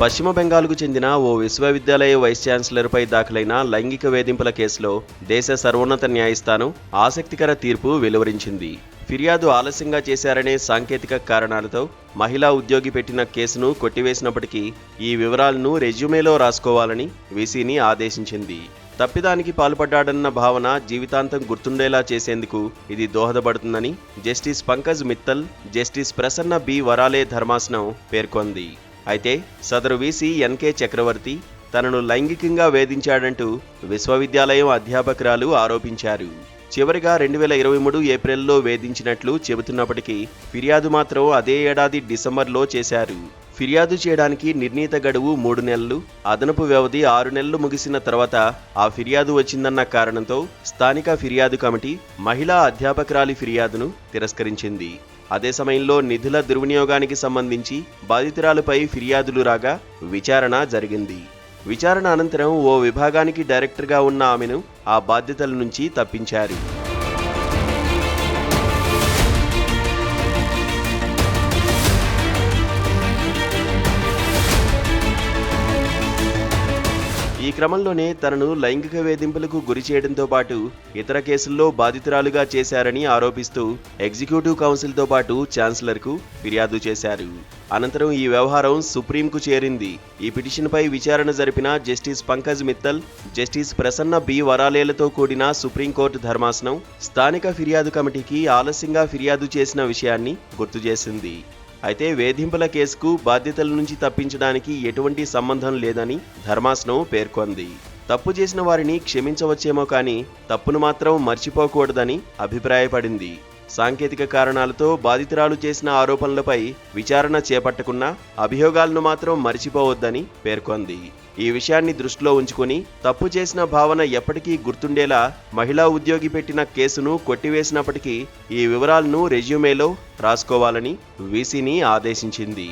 పశ్చిమ బెంగాల్కు చెందిన ఓ విశ్వవిద్యాలయ వైస్ ఛాన్సలర్పై దాఖలైన లైంగిక వేధింపుల కేసులో దేశ సర్వోన్నత న్యాయస్థానం ఆసక్తికర తీర్పు వెలువరించింది. ఫిర్యాదు ఆలస్యంగా చేశారనే సాంకేతిక కారణాలతో మహిళా ఉద్యోగి పెట్టిన కేసును కొట్టివేసినప్పటికీ ఈ వివరాలను రెజ్యూమేలో రాసుకోవాలని వీసీని ఆదేశించింది. తప్పిదానికి పాల్పడ్డాడన్న భావన జీవితాంతం గుర్తుండేలా చేసేందుకు ఇది దోహదపడుతుందని justice Pankaj Mithal justice Prasanna B Varale ధర్మాసనం పేర్కొంది. అయితే సదరు వీసీ ఎన్కే చక్రవర్తి తనను లైంగికంగా వేధించాడంటూ విశ్వవిద్యాలయం అధ్యాపకురాలు ఆరోపించారు. చివరిగా రెండు వేల ఇరవై మూడు ఏప్రిల్లో వేధించినట్లు చెబుతున్నప్పటికీ ఫిర్యాదు మాత్రం అదే ఏడాది డిసెంబర్లో చేశారు. ఫిర్యాదు చేయడానికి నిర్ణీత గడువు మూడు నెలలు అదనపు వ్యవధి ఆరు నెలలు ముగిసిన తర్వాత ఆ ఫిర్యాదు వచ్చిందన్న కారణంతో స్థానిక ఫిర్యాదు కమిటీ మహిళా అధ్యాపకురాలి ఫిర్యాదును తిరస్కరించింది. అదే సమయంలో నిధుల దుర్వినియోగానికి సంబంధించి బాధితురాలుపై ఫిర్యాదులు రాగా విచారణ జరిగింది. విచారణ అనంతరం ఓ విభాగానికి డైరెక్టర్గా ఉన్న ఆమెను ఆ బాధ్యతల నుంచి తప్పించారు. ఈ క్రమంలోనే తనను లైంగిక వేధింపులకు గురి చేయడంతో పాటు ఇతర కేసుల్లో బాధితురాలుగా చేశారని ఆరోపిస్తూ ఎగ్జిక్యూటివ్ కౌన్సిల్తో పాటు ఛాన్సలర్కు ఫిర్యాదు చేశారు. అనంతరం ఈ వ్యవహారం సుప్రీంకు చేరింది. ఈ పిటిషన్పై విచారణ జరిపిన justice Pankaj Mithal justice Prasanna B. వరాలేలతో కూడిన సుప్రీంకోర్టు ధర్మాసనం స్థానిక ఫిర్యాదు కమిటీకి ఆలస్యంగా ఫిర్యాదు చేసిన విషయాన్ని గుర్తు చేసింది. అయితే వేధింపుల కేసుకు బాధ్యతల నుంచి తప్పించడానికి ఎటువంటి సంబంధం లేదని ధర్మాసనం పేర్కొంది. తప్పు చేసిన వారిని క్షమించవచ్చేమో కానీ తప్పును మాత్రం మర్చిపోకూడదని అభిప్రాయపడింది. సాంకేతిక కారణాలతో బాధితురాలు చేసిన ఆరోపణలపై విచారణ చేపట్టకున్నా అభియోగాలను మాత్రం మరిచిపోవద్దని పేర్కొంది. ఈ విషయాన్ని దృష్టిలో ఉంచుకొని తప్పు చేసిన భావన ఎప్పటికీ గుర్తుండేలా మహిళా ఉద్యోగి పెట్టిన కేసును కొట్టివేసినప్పటికీ ఈ వివరాలను రెజ్యూమేలో రాసుకోవాలని వీసీని ఆదేశించింది.